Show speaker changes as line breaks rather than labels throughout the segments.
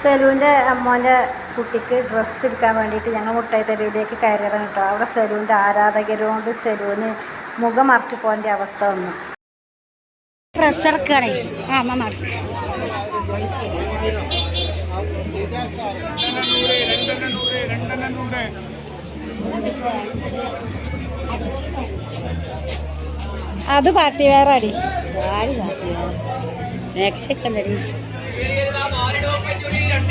സെലൂന്റെ അമ്മോന്റെ കുട്ടിക്ക് ഡ്രസ്സ് എടുക്കാൻ വേണ്ടിയിട്ട് ഞങ്ങൾ മുട്ടായി തെരുവിലേക്ക് കയറിയതാണ് കേട്ടോ. അവിടെ സെലൂന്റെ ആരാധകരോണ്ട് സെലൂന് മുഖം മറച്ചു പോകേണ്ട അവസ്ഥ വന്നു. ഡ്രസ്സ് ഇറക്കുകയാണേ ആ അമ്മ മറച്ചു അത് പാർട്ടി വേറെ അടി നെക്സ്റ്റ് ഉണ്ടടി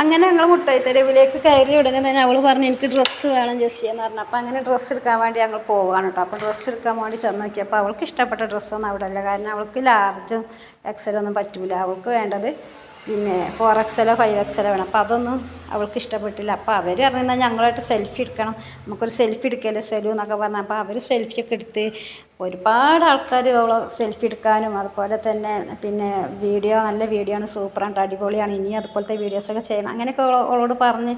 അങ്ങനെ ഞങ്ങൾ മുട്ടായി തെരുവിലേക്ക് കയറി ഉടനെ തന്നെ അവൾ പറഞ്ഞു എനിക്ക് ഡ്രസ്സ് വേണം ജെസ്സി എന്ന് പറഞ്ഞു. അപ്പോൾ അങ്ങനെ ഡ്രസ്സ് എടുക്കാൻ വേണ്ടി ഞങ്ങൾ പോവുകയാണ് കേട്ടോ. അപ്പോൾ ഡ്രസ്സ് എടുക്കാൻ വേണ്ടി ചെന്ന് നോക്കിയപ്പോൾ അവൾക്ക് ഇഷ്ടപ്പെട്ട ഡ്രസ്സൊന്നും അവിടെ ഇല്ല. കാരണം അവൾക്ക് ലാർജും എക്സലൊന്നും പറ്റില്ല അവൾക്ക് വേണ്ടത് പിന്നെ ഫോർ എക്സലോ ഫൈവ് എക്സലോ വേണം. അപ്പോൾ അതൊന്നും അവൾക്ക് ഇഷ്ടപ്പെട്ടില്ല. അപ്പോൾ അവർ പറഞ്ഞാൽ ഞങ്ങളായിട്ട് സെൽഫി എടുക്കണം. നമുക്കൊരു സെൽഫി എടുക്കല്ലേ സെലു എന്നൊക്കെ പറഞ്ഞാൽ അപ്പോൾ അവർ സെൽഫിയൊക്കെ എടുത്ത് ഒരുപാട് ആൾക്കാർ അവളെ സെൽഫി എടുക്കാനും അതുപോലെ തന്നെ പിന്നെ വീഡിയോ നല്ല വീഡിയോ ആണ്. സൂപ്പറാണ്. അടിപൊളിയാണ്. ഇനി അതുപോലത്തെ വീഡിയോസൊക്കെ ചെയ്യണം അങ്ങനെയൊക്കെ അവളോ- അവളോട് പറഞ്ഞ്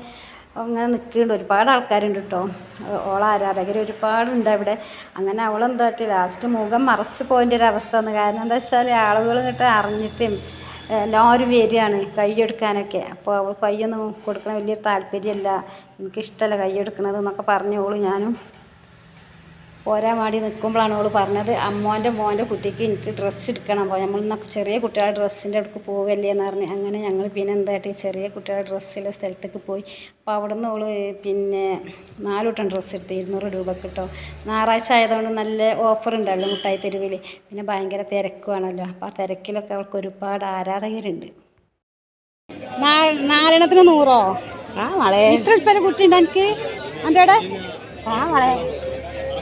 അങ്ങനെ നിൽക്കുന്നുണ്ട്. ഒരുപാട് ആൾക്കാരുണ്ട് കേട്ടോ ഓള ആരാധകർ ഒരുപാടുണ്ട് അവിടെ. അങ്ങനെ അവളെന്താട്ടി ലാസ്റ്റ് മുഖം മറച്ച് പോകേണ്ട ഒരു അവസ്ഥ വന്നു. കാരണം എന്താ വെച്ചാൽ ആളുകൾ ഇങ്ങോട്ട് അറിഞ്ഞിട്ടും എല്ലാവരും വരികയാണ് കൈയ്യെടുക്കാനൊക്കെ അപ്പോൾ അവൾ കൈയൊന്നും കൊടുക്കണ വലിയ താല്പര്യമല്ല. എനിക്കിഷ്ടമല്ല കൈയ്യെടുക്കണത് എന്നൊക്കെ പറഞ്ഞോളൂ ഞാനും. പോരാൻ വേണ്ടി നിൽക്കുമ്പോഴാണ് അവൾ പറഞ്ഞത് അമ്മോന്റെ മോന്റെ കുട്ടിക്ക് എനിക്ക് ഡ്രസ്സ് എടുക്കണം അപ്പോൾ നമ്മൾ ചെറിയ കുട്ടികളുടെ ഡ്രസ്സിന്റെ അടുക്ക് പോവല്ലേ എന്ന് പറഞ്ഞ്. അങ്ങനെ ഞങ്ങൾ പിന്നെ എന്തായിട്ട് ചെറിയ കുട്ടികളുടെ ഡ്രസ്സിലെ സ്ഥലത്തേക്ക് പോയി. അപ്പോൾ അവിടെ നിന്ന് അവൾ പിന്നെ നാലുവട്ടം ഡ്രസ്സ് എടുത്ത് ഇരുന്നൂറ് രൂപ കിട്ടും ഞായറാഴ്ച ആയതുകൊണ്ട് നല്ല ഓഫർ ഉണ്ടല്ലോ മുട്ടായി തെരുവിൽ പിന്നെ ഭയങ്കര തിരക്കുവാണല്ലോ. അപ്പോൾ ആ തിരക്കിലൊക്കെ അവൾക്ക് ഒരുപാട് ആരാധകരുണ്ട്. നാലെണ്ണത്തിന് നൂറോ? ആ വളെ ഇത്ര ഇപ്പം കുട്ടിയുണ്ടോ എനിക്ക്? എന്റെ അവിടെ ആ വളെ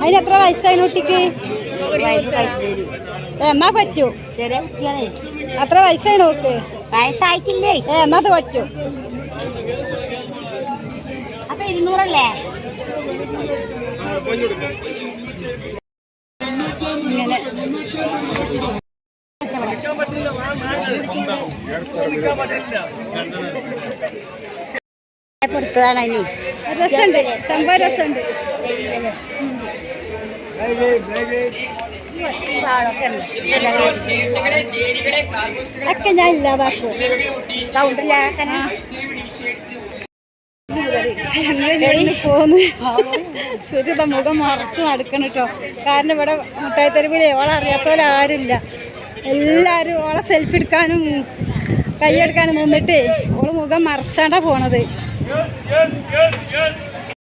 അതിന് എത്ര വയസ്സായി കുട്ടിക്ക്? എന്നാ പറ്റൂ.
ചെറിയ കുട്ടിയാണേ
എത്ര വയസ്സായി നോക്ക്
വയസ്സായിട്ടില്ലേ?
ഏ എന്നാ അത് പറ്റൂ.
അപ്പൊ ഇരുന്നൂറല്ലേ?
ഇങ്ങനെ.
കൊടുത്തതാണ് അതിന്
രസമുണ്ട്. സംഭവം രസമുണ്ട്. ഒക്കെ ഞാൻ ഇല്ലാതാക്കും.
സൗണ്ടിലാക്കാൻ
ഞാൻ പോന്ന്? സുരിത മുഖം മറച്ച് നടക്കണം കേട്ടോ കാരണം ഇവിടെ മുട്ടായി തെരുവിൽ ഓളെ അറിയാത്തവരെ ആരുമില്ല. എല്ലാവരും ഓളെ സെൽഫി എടുക്കാനും കൈയെടുക്കാനും നിന്നിട്ട് ഓൾ മുഖം മറച്ചാണ്ടാ പോണത്. Gel, gel, gel, gel.